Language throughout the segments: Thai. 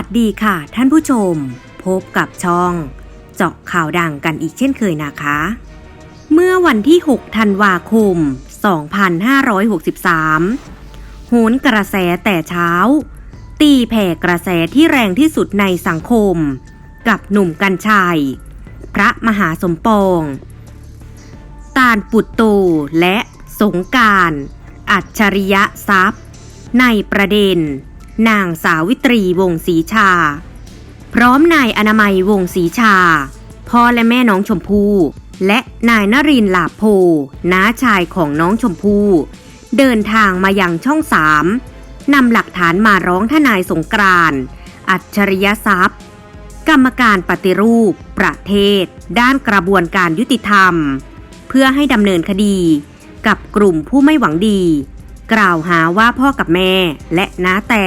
สวัสดีค่ะ ท่านผู้ชม พบกับช่องเจาะข่าวดังกันอีกเช่นเคยนะคะ เมื่อวันที่ 6 ธันวาคม 2563 โหนกระแสแต่เช้า ตีแผ่กระแสที่แรงที่สุดในสังคม กับหนุ่มกัญชัย พระมหาสมปอง ตาลปุตโตและสงการ อัจฉริยะทรัพย์ ในประเด็น นางสาวิตรีวงศรีชา พร้อมนายอนามัยวงศรีชา พ่อและแม่น้องชมพู่และนายนรินทร์หลาโพน้าชายของน้องชมพู่เดินทางมายังช่องสามนำหลักฐานมาร้องทนายสงกรานต์อัจฉริยทรัพย์ กรรมการปฏิรูป ประเทศ ด้านกระบวนการยุติธรรม เพื่อให้ดำเนินคดีกับกลุ่มผู้ไม่หวังดี กล่าวหาว่าพ่อกับแม่และน้าแต่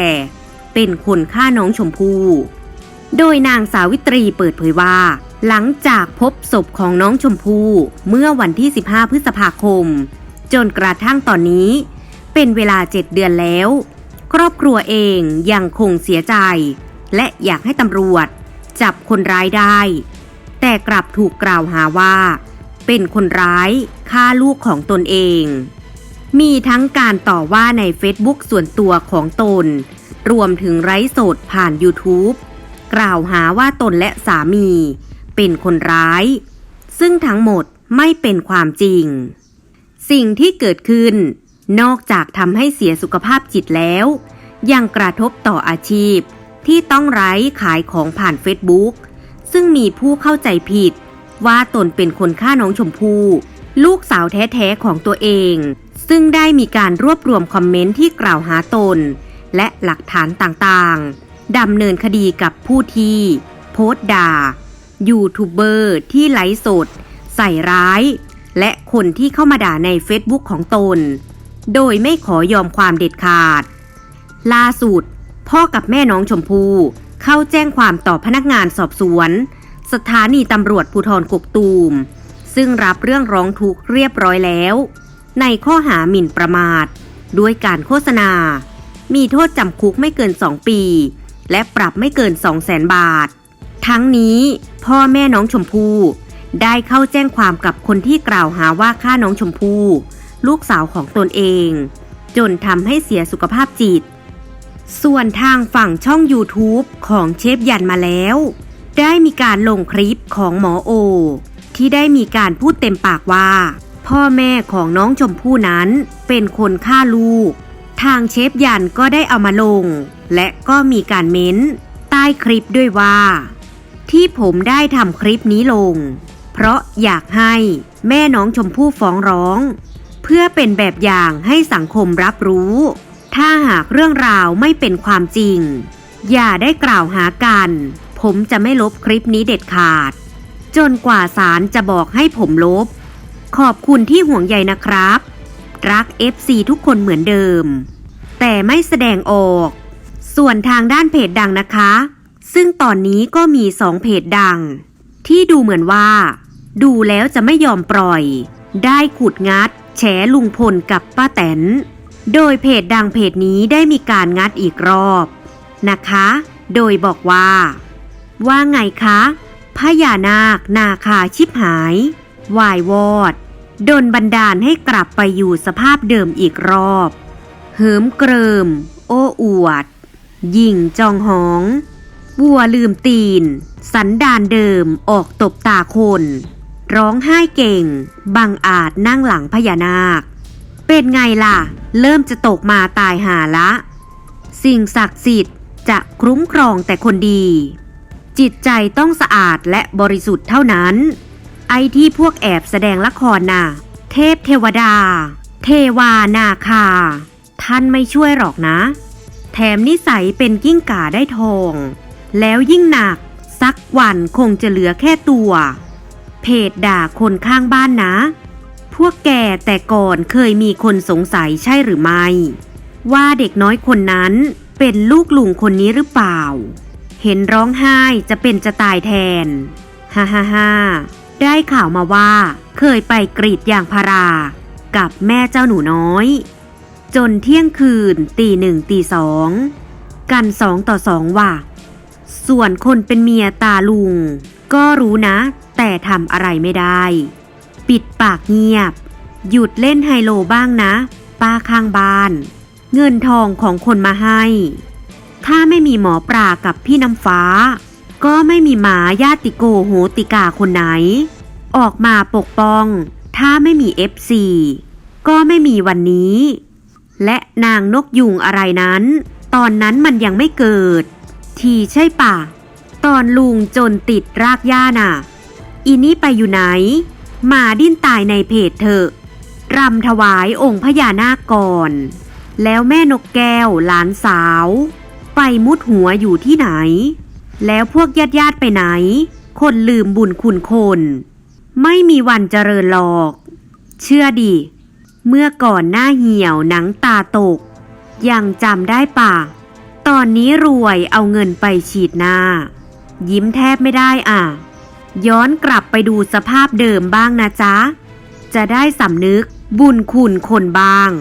เป็นคนฆ่าน้องชมพู่โดยนางสาวิตรีเปิดเผยว่า หลังจากพบศพของน้องชมพู่เมื่อวันที่ 15 พฤษภาคม จนกระทั่งตอนนี้ เป็นเวลา 7 เดือนแล้ว ครอบครัวเองยังคงเสียใจ และอยากให้ตำรวจ จับคนร้ายได้ แต่กลับถูกกล่าวหาว่า เป็นคนร้ายฆ่าลูกของตนเอง มีทั้งการต่อว่าใน Facebook ส่วนตัวของตน รวมถึงไร้สดผ่าน YouTube กล่าวหาว่าตนและสามี เป็นคนร้าย ซึ่งทั้งหมดไม่เป็นความจริง สิ่งที่เกิดขึ้น นอกจากทำให้เสียสุขภาพจิตแล้ว ยังกระทบต่ออาชีพ ที่ต้องไร้ขายของผ่าน Facebook ซึ่งมีผู้เข้าใจผิด ว่าตนเป็นคนฆ่าน้องชมพู่ลูกสาวแท้ๆของตัวเอง ซึ่งได้มีการรวบรวมคอมเมนต์ที่กล่าวหาตน และหลักฐานต่างๆ ดำเนินคดีกับผู้ที่ โพสต์ด่า ยูทูบเบอร์ที่ไลฟ์สด ใส่ร้าย และคนที่เข้ามาด่าใน Facebook ของตน โดยไม่ขอยอมความเด็ดขาด ล่าสุด พ่อกับแม่น้องชมพู่เข้าแจ้งความต่อพนักงานสอบสวน สถานีตำรวจภูธรกกตูม ซึ่งรับเรื่องร้องทุกข์เรียบร้อยแล้ว ในข้อหาหมิ่นประมาท ด้วยการโฆษณา มีโทษจำคุกไม่เกิน 2 ปี และปรับไม่เกิน 2 0 0แสนบาท ทั้งนี้พ่อแม่น้องชมพู่ได้เข้าแจ้งความกับคนที่กล่าวหาว่าฆ่าน้องชมพู่ลูกสาวของตนเอง จนทำให้เสียสุขภาพจิต ส่วนทางฝั่งช่อง YouTube ของเชฟยันมาแล้ว ได้มีการลงคลิปของหมอโอ ที่ได้มีการพูดเต็มปากว่า พ่อแม่ของน้องชมพู่นั้น เป็นคนฆ่าลูก ทางเชฟยันก็ได้เอามาลง และก็มีการเม้น ใต้คลิปด้วยว่า ที่ผมได้ทำคลิปนี้ลง เพราะอยากให้แม่น้องชมพู่ฟ้องร้อง เพื่อเป็นแบบอย่างให้สังคมรับรู้ ถ้าหากเรื่องราวไม่เป็นความจริง อย่าได้กล่าวหากัน ผมจะไม่ลบคลิปนี้เด็ดขาด จนกว่าศาลจะบอกให้ผมลบ ขอบคุณที่ห่วงใยนะครับ รัก FC ทุกคนเหมือนเดิม แต่ไม่แสดงออก ส่วนทางด้านเพจดังนะคะ ซึ่งตอนนี้ก็มีสองเพจดัง ที่ดูเหมือนว่า ดูแล้วจะไม่ยอมปล่อย ได้ขุดงัด แฉลุงพลกับป้าแตน โดยเพจดังเพจนี้ได้มีการงัดอีกรอบนะคะ โดยบอกว่า ว่าไงคะพญานาคนาคาชิบหาย วายวอดดนบันดาลให้กลับไปอยู่สภาพเดิมอีกรอบ เหิมเกริม โอ้อวด ยิงจองหองวัวลืมตีน สันดานเดิมออกตบตาคน ร้องไห้เก่ง บังอาจนั่งหลังพญานาค เป็นไงล่ะ เริ่มจะตกมาตายหาละ สิ่งศักดิ์สิทธิ์จะคุ้มครองแต่คนดี จิตใจต้องสะอาดและบริสุทธิ์เท่านั้น ไอที่พวกแอบแสดงละครน่ะ เทพเทวดา เทวานาคา ท่านไม่ช่วยหรอกนะ แถมนิสัยเป็นกิ้งก่าได้ทอง แล้วยิ่งหนัก สักวันคงจะเหลือแค่ตัว เพจด่าคนข้างบ้านนะ พวกแกแต่ก่อนเคยมีคนสงสัยใช่หรือไม่ ว่าเด็กน้อยคนนั้นเป็นลูกลุงคนนี้หรือเปล่า เห็นร้องไห้จะเป็นจะตายแทน ฮ่าฮ่าฮ่า ได้ข่าวมาว่า เคยไปกรีดยางพารา กับแม่เจ้าหนูน้อย จนเที่ยงคืนตีหนึ่งตีสองกันสองต่อสองว่ะ ส่วนคนเป็นเมียตาลุง ก็รู้นะ แต่ทำอะไรไม่ได้ ปิดปากเงียบ หยุดเล่นไฮโลบ้างนะ ป้าข้างบ้าน เงินทองของคนมาให้ ถ้าไม่มีหมอปลากับพี่น้ำฟ้า ก็ไม่มีหมาญาติโกโหติกาคนไหน ออกมาปกป้อง ถ้าไม่มีเอฟซีก็ไม่มีวันนี้ และนางนกยุงอะไรนั้น ตอนนั้นมันยังไม่เกิด ทีใช่ปะตอนลุงจนติดรากหญ้าน่ะ อีนี่ไปอยู่ไหน มาดิ้นตายในเพจเถอะรำถวายองค์พญานาคก่อน แล้วแม่นกแก้วหลานสาว ไปมุดหัวอยู่ที่ไหน แล้วพวกญาติญาติไปไหน คนลืมบุญคุณคน ไม่มีวันเจริญหรอก เชื่อดิ เมื่อก่อนหน้าเหี่ยวหนังตาตก ยังจำได้ป่ะตอนนี้รวยเอาเงินไปฉีดหน้า ยิ้มแทบไม่ได้อะ ย้อนกลับไปดูสภาพเดิมบ้างนะจ๊ะ จะได้สำนึกบุญคุณคนบ้าง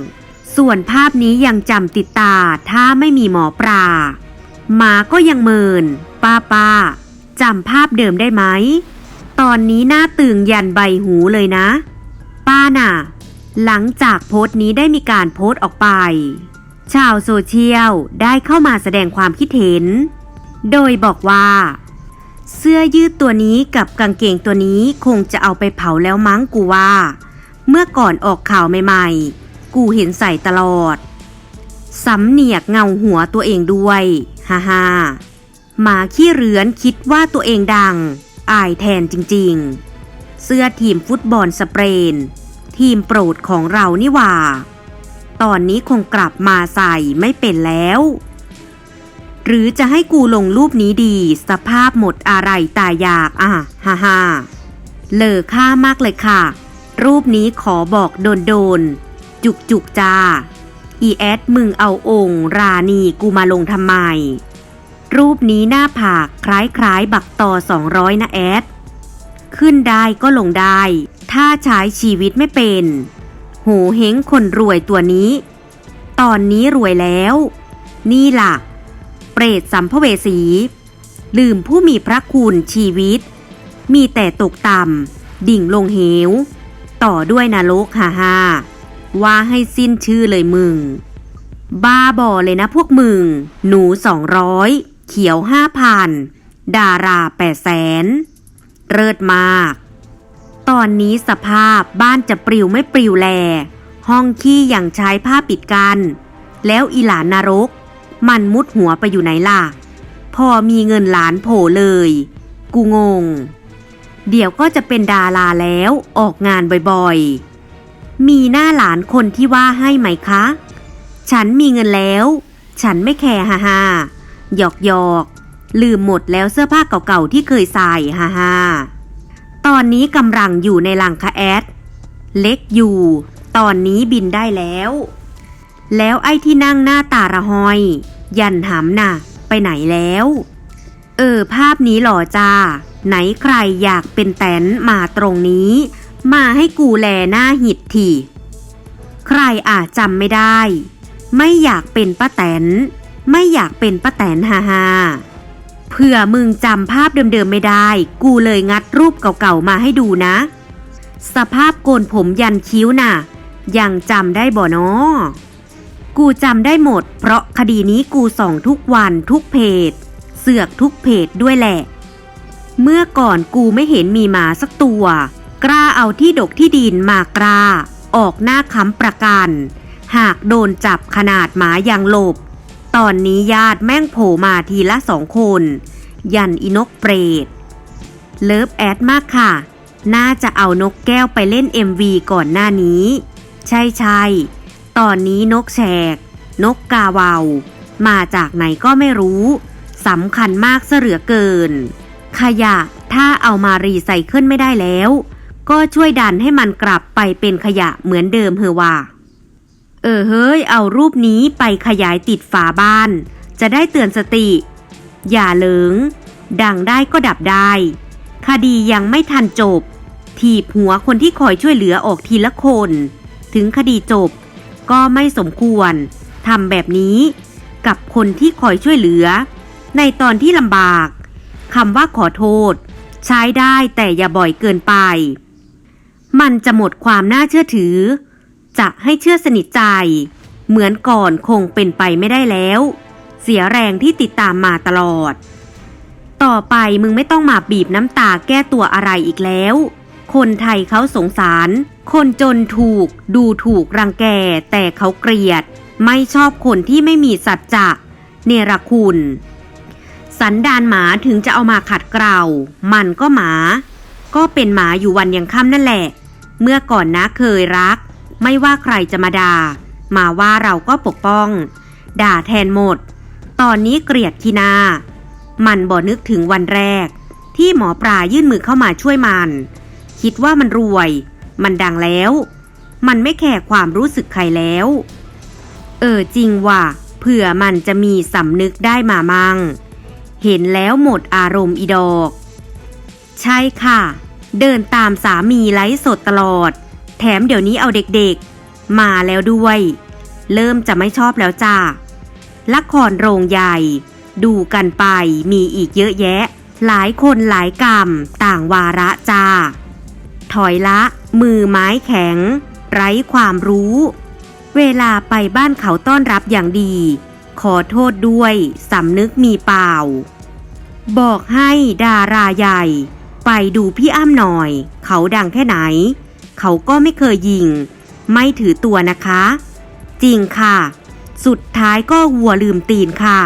ส่วนภาพนี้ยังจำติดตาถ้าไม่มีหมอปลาหมาก็ยังเมิน ป้าป้าจำภาพเดิมได้ไหม ตอนนี้หน้าตึงยันใบหูเลยนะ ป้าน่ะ หลังจากโพสต์นี้ได้มีการโพสต์ออกไป ชาวโซเชียลได้เข้ามาแสดงความคิดเห็น โดยบอกว่า เสื้อยืดตัวนี้กับกางเกงตัวนี้คงจะเอาไปเผาแล้วมั้งกูว่า เมื่อก่อนออกข่าวใหม่ๆ กูเห็นใส่ตลอดสำเนียกเงาหัวตัวเองด้วย ฮ่าฮ่า หมาขี้เรือนคิดว่าตัวเองดัง อายแทนจริงๆ เสื้อทีมฟุตบอลสเปน ทีมโปรดของเรานี่หว่า ตอนนี้คงกลับมาใส่ไม่เป็นแล้ว หรือจะให้กูลงรูปนี้ดี สภาพหมดอะไรตายอยากอะฮ่าฮ่าเลอค่ามากเลยค่ะ รูปนี้ขอบอกโดนโดนๆจุกจุกจ้า อีแอดมึงเอาองค์ราณีกูมาลงทำไม รูปนี้หน้าผากคล้ายๆ บักต่อ 200 นะแอด ขึ้นได้ก็ลงได้ ถ้าใช้ชีวิตไม่เป็น โหเฮงคนรวยตัวนี้ ตอนนี้รวยแล้ว นี่ล่ะ เปรตสัมภเวสี ลืมผู้มีพระคุณชีวิต มีแต่ตกต่ำ ดิ่งลงเหว ต่อด้วยนรกฮ่าฮ่าว่าให้สิ้นชื่อเลยมึง บ้าบอเลยนะพวกมึง หนูสองร้อย เขียวห้าพันดาราแปดแสนเลิศมาก ตอนนี้สภาพบ้านจะปลิวไม่ปลิวแล ห้องขี้อยังใช้ผ้าปิดกัน แล้วอีหลานนรก มันมุดหัวไปอยู่ไหนล่ะ พอมีเงินหลานโผล่เลย กูงง เดี๋ยวก็จะเป็นดาราแล้วออกงานบ่อยๆ มีหน้าหลานคนที่ว่าให้ไหมคะ ฉันมีเงินแล้ว ฉันไม่แคร์ฮ่าฮ่า หยอกหยอกลืมหมดแล้วเสื้อผ้าเก่าๆที่เคยใส่ฮ่าฮ่าตอนนี้กำลังอยู่ในลังคะแอด เล็กอยู่ ตอนนี้บินได้แล้ว แล้วไอ้ที่นั่งหน้าตาระหอย ยันหำน่ะ ไปไหนแล้ว เออ ภาพนี้หล่อจ้า ไหนใครอยากเป็นแตนมาตรงนี้ มาให้กูแลหน้าหิดทีใครอาจจำไม่ได้ ไม่อยากเป็นป้าแตน ไม่อยากเป็นป้าแตนฮ่าฮาเผื่อมึงจำภาพเดิมๆไม่ได้ กูเลยงัดรูปเก่าๆมาให้ดูนะ สภาพโกนผมยันคิ้วน่ะ ยังจำได้บ่นอกูจำได้หมด เพราะคดีนี้กูส่องทุกวันทุกเพจ เสือกทุกเพจด้วยแหละ เมื่อก่อนกูไม่เห็นมีหมาสักตัว กล้าเอาที่ดกที่ดินมากล้า ออกหน้าค้ำประกัน หากโดนจับขนาดหมายังหลบ ตอนนี้ญาติแม่งโผล่มาทีละสองคน ยันอีนกเปรต เลิฟแอดมากค่ะ น่าจะเอานกแก้วไปเล่น MV ก่อนหน้านี้ ใช่ใช่ตอนนี้นกแฉก นกกาวาวมาจากไหนก็ไม่รู้สำคัญมากเสเหลือเกิน ขยะถ้าเอามารีไซเคิลไม่ได้แล้ว ก็ช่วยดันให้มันกลับไปเป็นขยะเหมือนเดิมเฮอว่า เออเฮ้ย เอารูปนี้ไปขยายติดฝาบ้าน จะได้เตือนสติ อย่าเหลิง ดังได้ก็ดับได้ คดียังไม่ทันจบ ถีบหัวคนที่คอยช่วยเหลือออกทีละคน ถึงคดีจบ ก็ไม่สมควรทำแบบนี้ กับคนที่คอยช่วยเหลือ ในตอนที่ลำบากคำว่าขอโทษ ใช้ได้แต่อย่าบ่อยเกินไป มันจะหมดความน่าเชื่อถือ จะให้เชื่อสนิทใจ เหมือนก่อนคงเป็นไปไม่ได้แล้ว เสียแรงที่ติดตามมาตลอด ต่อไปมึงไม่ต้องมาบีบน้ำตาแก้ตัวอะไรอีกแล้ว คนไทยเขาสงสาร คนจนถูก ดูถูกรังแก แต่เขาเกลียด ไม่ชอบคนที่ไม่มีสัจจะ เนรคุณ สันดานหมาถึงจะเอามาขัดเกลามันก็หมา ก็เป็นหมาอยู่วันยังค่ำนั่นแหละ เมื่อก่อนนะเคยรัก ไม่ว่าใครจะมาด่า มาว่าเราก็ปกป้อง ด่าแทนหมด ตอนนี้เกลียดขี้หนา มันบ่นึกถึงวันแรก ที่หมอปลายื่นมือเข้ามาช่วยมัน คิดว่ามันรวย มันดังแล้ว มันไม่แคร์ความรู้สึกใครแล้ว เออจริงว่ะเผื่อมันจะมีสำนึกได้มามั่งเห็นแล้วหมดอารมณ์อีดอก ใช่ค่ะ เดินตามสามีไลฟ์สดตลอด แถมเดี๋ยวนี้เอาเด็กๆ มาแล้วด้วย เริ่มจะไม่ชอบแล้วจ้าละครโรงใหญ่ ดูกันไปมีอีกเยอะแยะ หลายคนหลายกรรมต่างวาระจ้า ถอยละ มือไม้แข็ง ไร้ความรู้ เวลาไปบ้านเขาต้อนรับอย่างดี ขอโทษด้วยสำนึกมีเปล่า บอกให้ดาราใหญ่ ไปดูพี่อ้ำหน่อย เขาดังแค่ไหน เขาก็ไม่เคยยิง ไม่ถือตัวนะคะ จริงค่ะ สุดท้ายก็วัวลืมตีนค่ะ